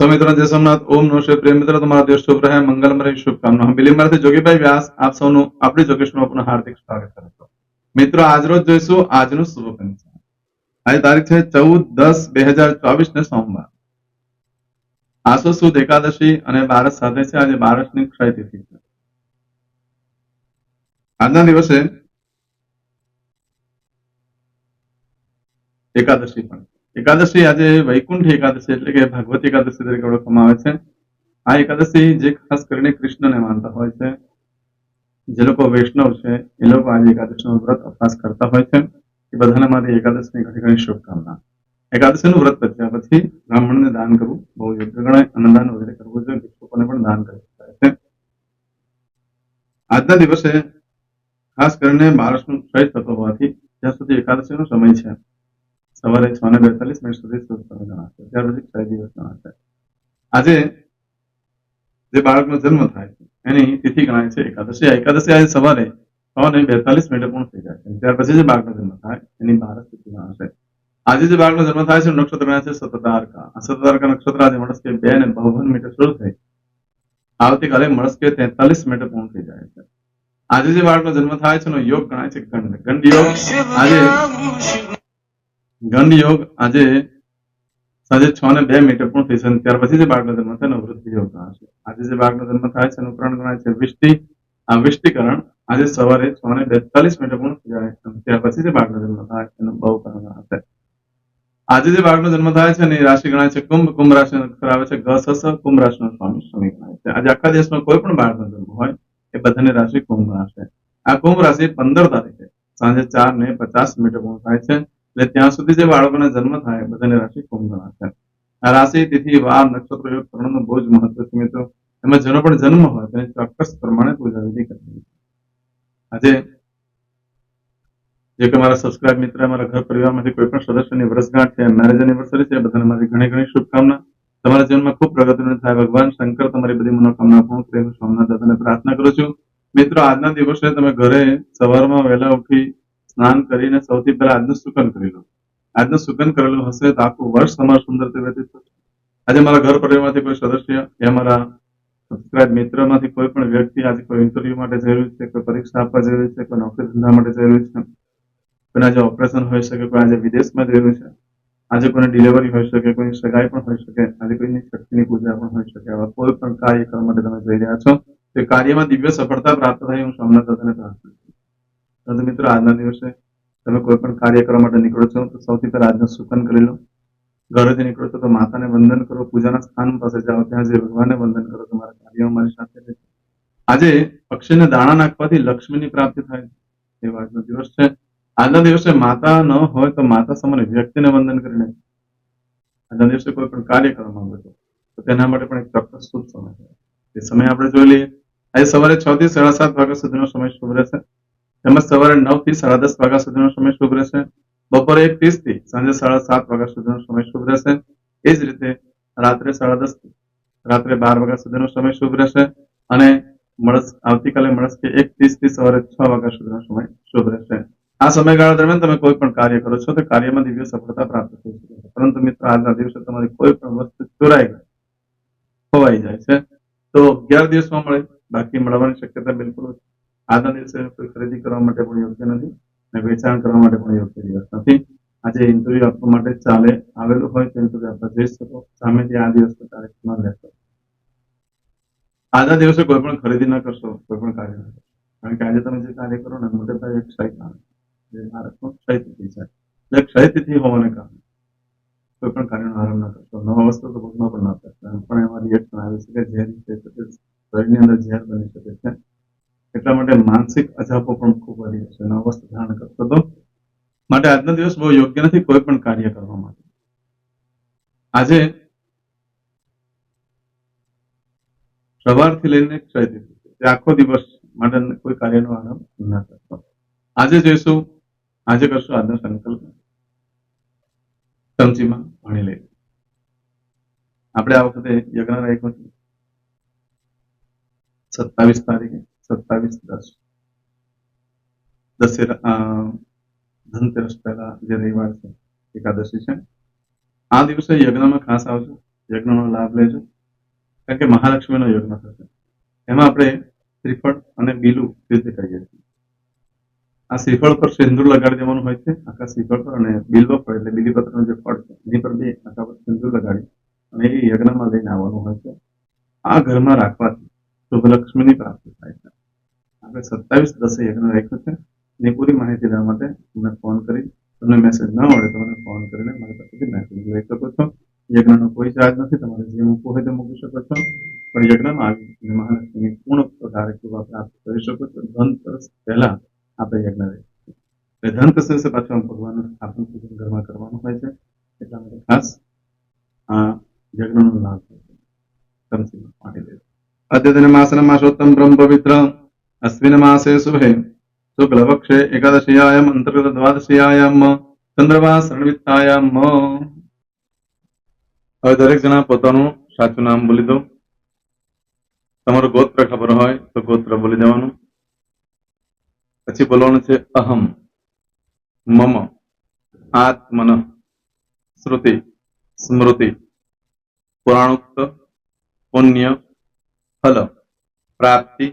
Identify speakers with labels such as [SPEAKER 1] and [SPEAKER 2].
[SPEAKER 1] સૌમિત્ર જય સોમનાથ. ઓમ નમઃ શિવાય. પ્રિય મિત્રો, તમારા દિવસ શુભ રહે. મંગલમય રહે. શુભકામના. હું બિલીમરાથી જોગીભાઈ વ્યાસ. આપ સૌનું આપણી જોગેશમાં પુનઃ હાર્દિક સ્વાગત કરું છું. મિત્રો આજરોજ જોઈશું આજનું શુભ પંચાંગ. આજે તારીખ છે ચૌદ દસ બે હજાર ચોવીસ ને સોમવાર. આસો સુદ એકાદશી અને બારસ સાથે છે. આજે બારસની ક્ષય તિથિ છે. આજના દિવસે એકાદશી પણ એકાદશી આજે વૈકુંઠ એકાદશી એટલે કે ભાગવત એકાદશી તરીકે ઓળખવામાં આવે છે. આ એકાદશી જે ખાસ કરીને કૃષ્ણને માનતા હોય છે. જે લોકો વૈષ્ણવ છે, એ લોકો આજે એકાદશીનો વ્રત અભ્યાસ કરતા હોય છે. એ બધાના માટે એકાદશીની ઘણી ઘણી શુભકામના. એકાદશીનું વ્રત પત્યા પછી બ્રાહ્મણને દાન કરવું બહુ યોગ્ય ગણાય. અન્નદાન વગેરે કરવું જોઈએ. ભિક્ષુકોને પણ દાન કરી શકાય છે. આજના દિવસે ખાસ કરીને માણસનો ક્ષય થતો હોવાથી જ્યાં સુધી એકાદશીનો સમય છે સવારે છ ને બેતાલીસ મિનિટ સુધી સ્વસ્થ ગણાશે ત્યાર પછી ક્ષય દિવસ ગણાશે આજે જે બાળકનો જન્મ થાય છે, એની તિથિ ગણાય છે એકાદશી. એકાદશી આજે સવારે છ બેતાલીસ મિનિટે પૂર્ણ થઈ જાય છે. ત્યાર પછી જે બાળકનો જન્મ થાય, એની ભારત તિથિ ગણાશે આજે જે બાળકનો જન્મ થાય છે, નક્ષત્ર ગણાય છે સતતારકા. આ સતતારકા નક્ષત્ર આજે મળસ્કે બે ને બાવન મીટર શરૂ થઈ. આવતીકાલે મળસ્કે તેતાલીસ મિનિટ પૂર્ણ થઈ જાય છે. આજે જે બાળકનો જન્મ થાય છે, એનો યોગ ગણાય છે ગંડ ગંડ યોગ આજે ગંડ યોગ આજે સાંજે છ ને બે મીટર પૂર્ણ થઈ છે ત્યાર પછી જે બાળકનો જન્મ થાય વૃદ્ધિ યોગ ગણાશે આજે જે બાળકનો જન્મ થાય છે એનું ગણાય છે. વિષ્ટિ, આ વિષ્ટિકરણ આજે સવારે છ ને બેતાલીસ મિનિટે પૂર્ણ જાય ત્યાર પછી જે બાળકનો જન્મ થાય એનું બહુ કરણ ગણાશે આજે જે બાળકનો જન્મ થાય છે એની રાશિ ગણાય છે કુંભ. કુંભ રાશિ અક્ષર આવે છે ગ સસ કુંભ રાશિનો સ્વામી સ્વામી ગણાય છે. આજે આખા દેશમાં કોઈ પણ બાળકનો જન્મ હોય એ બધાની રાશિ કુંભ ગણાશે. આ કુંભ રાશિ પંદર તારીખે સાંજે ચાર ને પચાસ મિનિટે પૂર્ણ થાય છે. એટલે ત્યાં સુધી જે બાળકોના જન્મ થાય બધાને રાશિ કુંભ ગણાશે આ રાશિ, તિથિ, વાર, નક્ષત્ર, યોગ બહુ જ મહત્વ છે મિત્રો, એમાં જેનો પણ જન્મ હોય તેને ચોક્કસ પ્રમાણે પૂજા વિધિ કરવી આજે જે કે મારા સબસ્ક્રાઇબ મિત્ર અમારા ઘર પરિવારમાંથી કોઈ પણ સદસ્યની વર્ષગાંઠ છે મેરેજ એનિવર્સરી છે બધાને મારી ઘણી ઘણી શુભકામના. તમારા જીવનમાં ખૂબ પ્રગતિનું થાય, ભગવાન શંકર તમારી બધી મનોકામના પૂર્ણ કરે, હું સોમનાથ દાદાને પ્રાર્થના કરું છું. મિત્રો, આજના દિવસે તમે ઘરે સવારમાં વહેલા ઉઠી સ્નાન કરીને સૌથી પહેલા આજનું સુકન કરી લો. આજનું સુકન કરેલું હશે તો આખું વર્ષ તમારું સુંદર વ્યતીત થશે. આજે મારા ઘર પરિવારમાંથી કોઈ સદસ્ય કે મારા સબસ્ક્રાઇબ મિત્રમાંથી કોઈ પણ વ્યક્તિ આજે કોઈ ઇન્ટરવ્યુ માટે જરૂરી છે, કોઈ પરીક્ષા આપવા જરૂરી છે, કોઈ નોકરી ધંધા માટે જરૂરી છે, કોઈને આજે ઓપરેશન હોઈ શકે, કોઈ આજે વિદેશમાં જરૂરી છે, આજે કોઈને ડિલિવરી હોઈ શકે, કોઈની સગાઈ પણ હોઈ શકે, આજે કોઈની શક્તિની પૂજા પણ હોઈ શકે, આવા કોઈ પણ કાર્ય કરવા માટે તમે જઈ રહ્યા છો. તે કાર્યમાં દિવ્ય સફળતા પ્રાપ્ત થાય, હું સોમનાથ દાદાને પ્રાર્થના તો મિત્રો, આજના દિવસે તમે કોઈ પણ કાર્ય કરવા માટે નીકળો છો, તો સૌથી પહેલા આજનું સુકન કરી લો. ઘરેથી નીકળો છો, તો માતાને વંદન કરો, પૂજાના સ્થાન પાસે જાઓ, ત્યાં જે ભગવાનને વંદન કરો, તમારા કાર્યો મારી સાથે રહેશે. આજે પક્ષીને દાણા નાખવાથી લક્ષ્મીની પ્રાપ્તિ થાય છે. આજનો દિવસ છે. આજના દિવસે માતા ન હોય તો માતા સમાન વ્યક્તિને વંદન કરીને આજના દિવસે કોઈ પણ કાર્ય કરવા માંગો છો તો તેના માટે પણ એક ચોક્કસ શુભ સમય છે. એ સમય આપણે જોઈ લઈએ. આજે સવારે છ થી સાડા સાત વાગ્યા સુધીનો સમય શુભ રહેશે. તેમજ સવારે નવથી સાડા દસ વાગ્યા સુધીનો સમય શુભ રહેશે. બપોરે એક ત્રીસથી સાંજે સાડા સાત વાગ્યા સુધીનો સમય શુભ રહેશે. એ જ રીતે રાત્રે સાડા દસથી રાત્રે બાર વાગ્યા સુધીનો સમય શુભ રહેશે. અને મળસ આવતીકાલે મળસ્કે એક ત્રીસથી સવારે છ વાગ્યા સુધીનો સમય શુભ રહેશે. આ સમયગાળા દરમિયાન તમે કોઈ પણ કાર્ય કરો છો તો કાર્યમાં દિવ્ય સફળતા પ્રાપ્ત થઈ શકે છે. પરંતુ મિત્રો આજના દિવસે તમારી કોઈ પણ વસ્તુ ચોરાઈ ગઈ, ખોવાઈ જાય છે, તો અગિયાર દિવસમાં મળે. બાકી મળવાની શક્યતા બિલકુલ આજના દિવસે ખરીદી કરવા માટે પણ યોગ્ય નથી અને વેચાણ કરવા માટે પણ યોગ્ય દિવસ નથી. આજે ઇન્ટરવ્યુ આપવા માટે ચાલે, આવેલું હોય તો ઇન્ટરવ્યુ આપવા જઈ શકો. સામેથી આ દિવસ તારીખ ન લેશો આજના દિવસે કોઈ પણ ખરીદી ન કરશો, કોઈ પણ કાર્ય ન કરશો. કારણ કે આજે તમે જે કાર્ય કરો ને મોટે ભાગે ક્ષય કારણ જે ભારતનો ક્ષય તિથિ છે. એટલે ક્ષય તિથિ હોવાને કારણે કોઈ પણ કાર્યનો આરંભ ન કરશો. નવા વસ્તુ તો ભોગમાં પણ ના પડશે પણ એમાં રિએક્શન આવી શકે, ઝેર શરીરની અંદર ઝેર બની શકે છે. એટલા માટે માનસિક અજાપો પણ ખૂબ વધી જશે નવા અવસ્થ ધારણ કરતો હતો. માટે આજનો દિવસ બહુ યોગ્ય નથી કોઈ પણ કાર્ય કરવા માટે. આજે સવારથી લઈને ક્ષય દિવસ આખો દિવસ માટે કોઈ કાર્યનો આરંભ ના કરતો. આજે જોઈશું, આજે કરશું આજનો સંકલ્પ. સમજીમાં ભણી લઈ. આપણે આ વખતે યજ્ઞ રાખ્યો છે. સત્તાવીસ તારીખે. સત્તાવીસ દસ દશેરા ધનતેરસ પહેલા જે રવિવાર છે એકાદશી છે આ દિવસે યજ્ઞમાં ખાસ આવજો યજ્ઞનો લાભ લેજો કારણ કે મહાલક્ષ્મીનો યજ્ઞ થશે એમાં આપણે શ્રીફળ અને બીલું સિદ્ધ કરીએ છીએ આ શ્રીફળ પર સિંદૂર લગાડી દેવાનું હોય છે આખા શ્રીફળ પર અને બિલ્વ ફળ એટલે બીલીપત્રનું જે ફળ છે, એની પર બે આખા પર સિંદૂર લગાડી અને એ યજ્ઞમાં લઈને આવવાનું હોય છે. આ ઘરમાં રાખવાથી શુભલક્ષ્મીની પ્રાપ્તિ થાય છે. આપણે સત્તાવીસ દસ યજ્ઞ રાખ્યો છે. એની પૂરી માહિતી લેવા માટે તમને ફોન કરી, તમને મેસેજ ન મળે તો મને ફોન કરીને મારી પાસેથી મેસેજ લઈ શકો છો. યજ્ઞનો કોઈ ચાર્જ નથી, તમારે જે મૂકવું હોય તે મૂકી શકો છો. પણ યજ્ઞમાં આવી મહાલક્ષ્મીની પૂર્ણ પ્રકારે કૃપા પ્રાપ્ત કરી શકો છો. ધનતરસ પહેલા આપણે યજ્ઞ રાખીએ એટલે ધનતરસ દિવસે પાછું ભગવાનનું સ્થાપન પૂજન ઘરમાં કરવાનું હોય છે. એટલા માટે ખાસ આ યજ્ઞનો લાભ સમજીને પાણી લેજો અદ્યતન માસન માસોત્તમ બ્રહ્મ પવિત્ર અશ્વિન માસે शुभे। शुक्लपक्षे અંતર્ગત દ્વાદશીયાયામ ચંદ્રમા શરણવિત્તાયામ હવે દરેક જણા પોતાનું સાચું નામ બોલી દો. તમારું ગોત્ર ખબર હોય તો ગોત્ર બોલી દેવાનું. પછી બોલવાનું છે અહમ, મમ, આત્મન, શ્રુતિ, સ્મૃતિ, પુરાણોક્ત, પુણ્ય, ફલ, પ્રાપ્તિ